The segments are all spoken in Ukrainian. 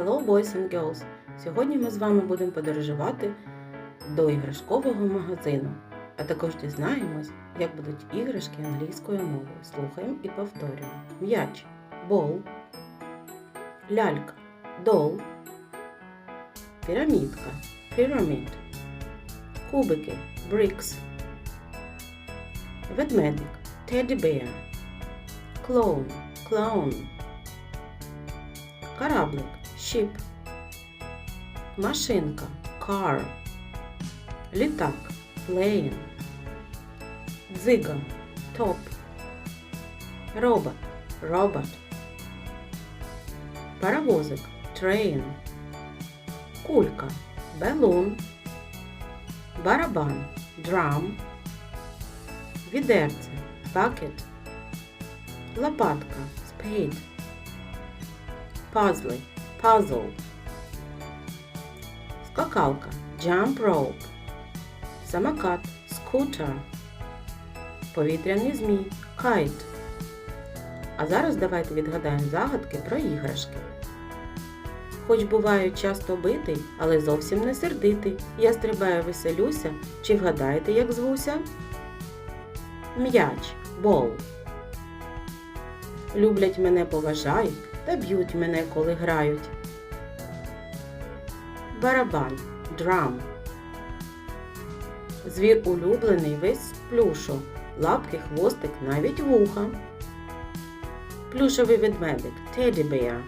Hello, boys and girls! Сьогодні ми з вами будемо подорожувати до іграшкового магазину, а також дізнаємось, як будуть іграшки англійською мовою. Слухаємо і повторюємо. М'яч бол, лялька дол, пірамідка pyramid, кубики bricks, ведмедик teddy bear, клоун clown, кораблик ship, машинка. Car, літак. Plane, дзига. Top, робот. Робот, паровозик. Train, кулька. Балун, барабан. Drum, відерце. Bucket, лопатка. Spade, пазли puzzle, скакалка jump rope, самокат scooter, повітряний змій kite. А зараз давайте відгадаємо загадки про іграшки. Хоч буваю часто битий, але зовсім не сердитий. Я стрибаю, веселюся. Чи вгадаєте, як звуся? М'яч, бол. Люблять мене, поважають та б'ють мене, коли грають. Барабан, драм. Звір улюблений весь з плюшу, лапки, хвостик, навіть вуха. Плюшовий ведмедик, теді беар.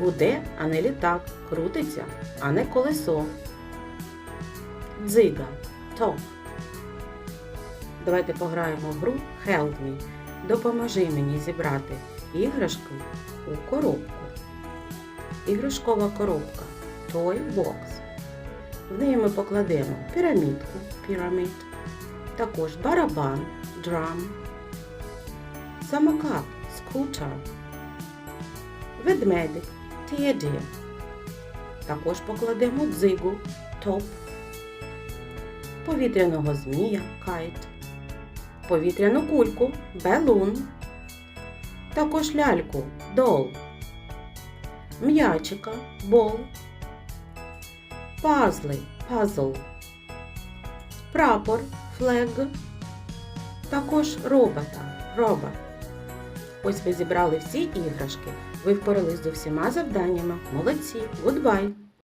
Гуде, а не літак, крутиться, а не колесо. Дзига, топ. Давайте пограємо в гру Help Me. Допоможи мені зібрати іграшку у коробку. Іграшкова коробка Toy Box. В неї ми покладемо пірамідку Pyramid, також барабан Drum, самокат Scooter, ведмедик Teddy. Також покладемо дзигу Top, повітряного змія Kite, повітряну кульку Balloon, також ляльку Doll, м'ячика Ball, пазли Puzzle, прапор Flag, також робота Robot. Ось ви зібрали всі іграшки. Ви впорались з усіма завданнями. Молодці! Гудбай!